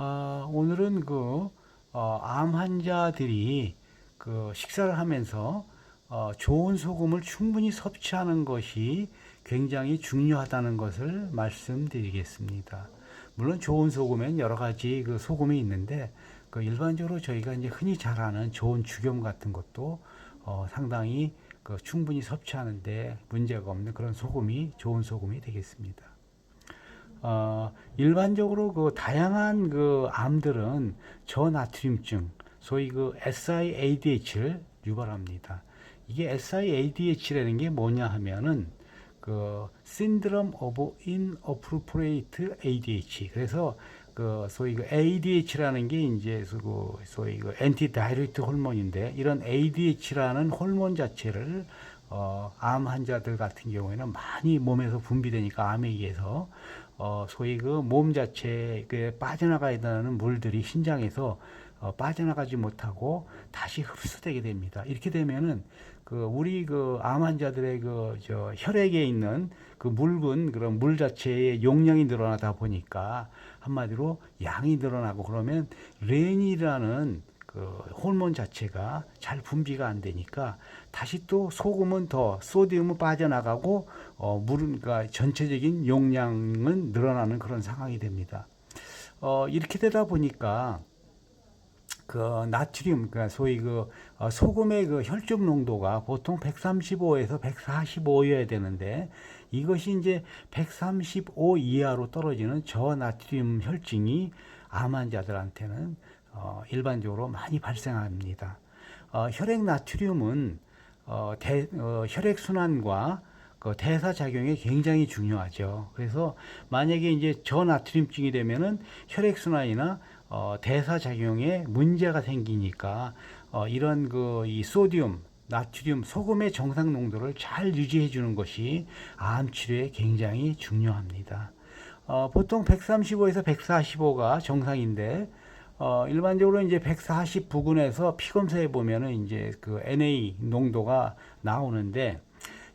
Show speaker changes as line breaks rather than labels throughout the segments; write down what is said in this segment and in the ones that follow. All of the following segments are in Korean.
어, 오늘은 그, 어, 암 환자들이 그 식사를 하면서 어, 좋은 소금을 충분히 섭취하는 것이 굉장히 중요하다는 것을 말씀드리겠습니다. 물론 좋은 소금엔 여러 가지 그 소금이 있는데 그 일반적으로 저희가 이제 흔히 잘 아는 좋은 죽염 같은 것도 어, 상당히 그 충분히 섭취하는데 문제가 없는 그런 소금이 좋은 소금이 되겠습니다. 어, 일반적으로 그 다양한 그 암들은 저나트륨증, 소위 그 SIADH를 유발합니다. 이게 SIADH라는 게 뭐냐 하면은 그 Syndrome of Inappropriate ADH. 그래서 그 소위 그 ADH라는 게 이제 그 소위 그 엔티다이렉트 호르몬인데 이런 ADH라는 호르몬 자체를 어, 암 환자들 같은 경우에는 많이 몸에서 분비되니까 암에 의해서 어, 소위 그 몸 자체에 그 빠져나가야 되는 물들이 신장에서 어, 빠져나가지 못하고 다시 흡수되게 됩니다. 이렇게 되면은 그 우리 그 암 환자들의 그 저 혈액에 있는 그 묽은 그런 물 자체의 용량이 늘어나다 보니까 한마디로 양이 늘어나고 그러면 레닌이라는 그 호르몬 자체가 잘 분비가 안 되니까 다시 또 소금은 더 소디움은 빠져나가고 어 물은 그러니까 전체적인 용량은 늘어나는 그런 상황이 됩니다. 어 이렇게 되다 보니까 그 나트륨, 그러니까 소위 그 어, 소금의 그 혈중 농도가 보통 135에서 145여야 되는데 이것이 이제 135 이하로 떨어지는 저나트륨 혈증이 암 환자들한테는 어, 일반적으로 많이 발생합니다. 어, 혈액 나트륨은 어, 대, 어, 혈액 순환과 그 대사 작용이 굉장히 중요하죠. 그래서 만약에 이제 저나트륨증이 되면은 혈액 순환이나 어, 대사 작용에 문제가 생기니까 어, 이런 그 이 소디움, 나트륨, 소금의 정상 농도를 잘 유지해 주는 것이 암 치료에 굉장히 중요합니다. 어, 보통 135에서 145가 정상인데 어, 일반적으로 이제 140 부근에서 피 검사해 보면은 이제 그 NA 농도가 나오는데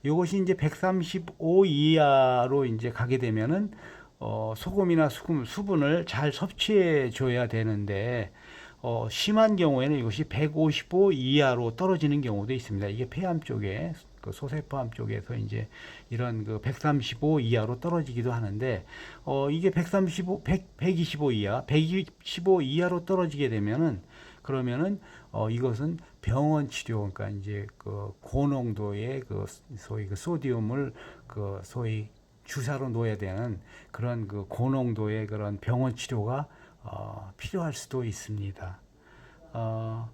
이것이 이제 135 이하로 이제 가게 되면은 어, 소금이나 수금, 수분을 잘 섭취해 줘야 되는데 어, 심한 경우에는 이것이 155 이하로 떨어지는 경우도 있습니다. 이게 폐암 쪽에 그 소세포암 쪽에서 이제 이런 그 135 이하로 떨어지기도 하는데 어, 이게 135, 100, 125 이하, 125 이하로 떨어지게 되면은 그러면은 어, 이것은 병원 치료 그러니까 이제 그 고농도의 그 소위 그 소디움을 그 소위 주사로 놓아야 되는 그런 그 고농도의 그런 병원 치료가 어, 필요할 수도 있습니다. 어,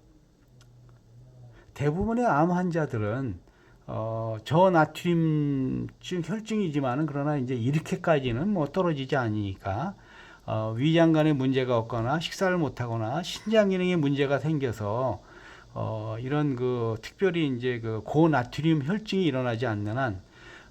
대부분의 암 환자들은 어, 저나트륨증 혈증이지만은 그러나 이제 이렇게까지는 뭐 떨어지지 않으니까 어, 위장관에 문제가 없거나 식사를 못하거나 신장 기능에 문제가 생겨서 어, 이런 그 특별히 이제 그 고나트륨 혈증이 일어나지 않는 한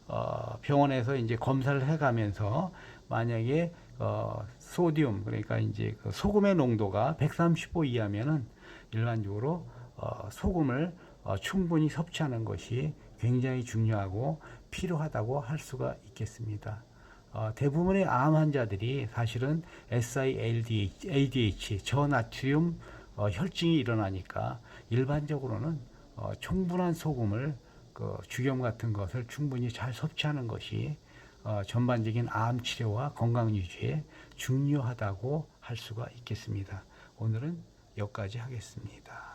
어, 병원에서 이제 검사를 해가면서 만약에 어, 소디움 그러니까 이제 그 소금의 농도가 135 이하면은 일반적으로 어, 소금을 어, 충분히 섭취하는 것이 굉장히 중요하고 필요하다고 할 수가 있겠습니다. 어, 대부분의 암 환자들이 사실은 SIADH, ADH, 저나트륨 어, 혈증이 일어나니까 일반적으로는 어, 충분한 소금을 그 죽염 같은 것을 충분히 잘 섭취하는 것이 어, 전반적인 암 치료와 건강 유지에 중요하다고 할 수가 있겠습니다. 오늘은 여기까지 하겠습니다.